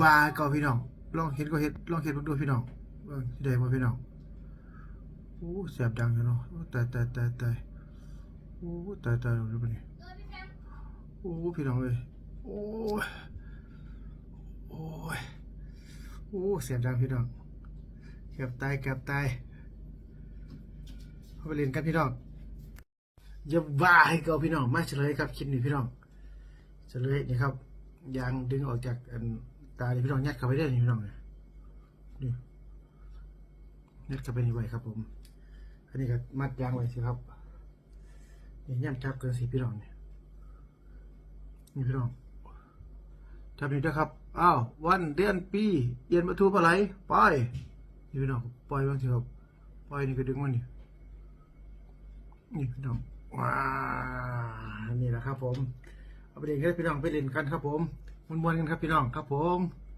ว่าก็พี่น้องลองเห็นก็เห็นลองเห็นดูพี่น้องได้บ่พี่น้องโอ้แสบดังอยู่เนาะตายตายตายตายโอ้ตายตายดูบ่นี่โอ้พี่น้องเอ้ยโอ้ยโอ้ยโอ้แสบดังพี่น้องเกือบตายเกือบตายเอาไปเล่นกันพี่น้องอย่าว่าให้เกาพี่น้องมาเฉลยครับคลิปนี้พี่น้องเฉลยนี่ครับยางดึงออกจากอัน ตานี่พี่น้องยัดเข้าไปได้นี่พี่น้องเนี่ยนี่ยัดเข้าไปนี่ไว้ครับผม อันนี้ก็มัดยางไว้สิครับนี่ย่ำจับเกินสิพี่น้องเนี่ยนี่พี่น้องจับนี่ด้วยครับอ้าววันเดือนปีเย็นมาทูปลาไหลปล่อยนี่พี่น้องปล่อยบ้างสิครับปล่อยนี่ก็ดึงมันนี่นี่พี่น้องว้านี่แหละครับผมเอาไปเล่นกันพี่น้องไปเล่นกันครับผม มวนๆกันครับพี่น้องครับผม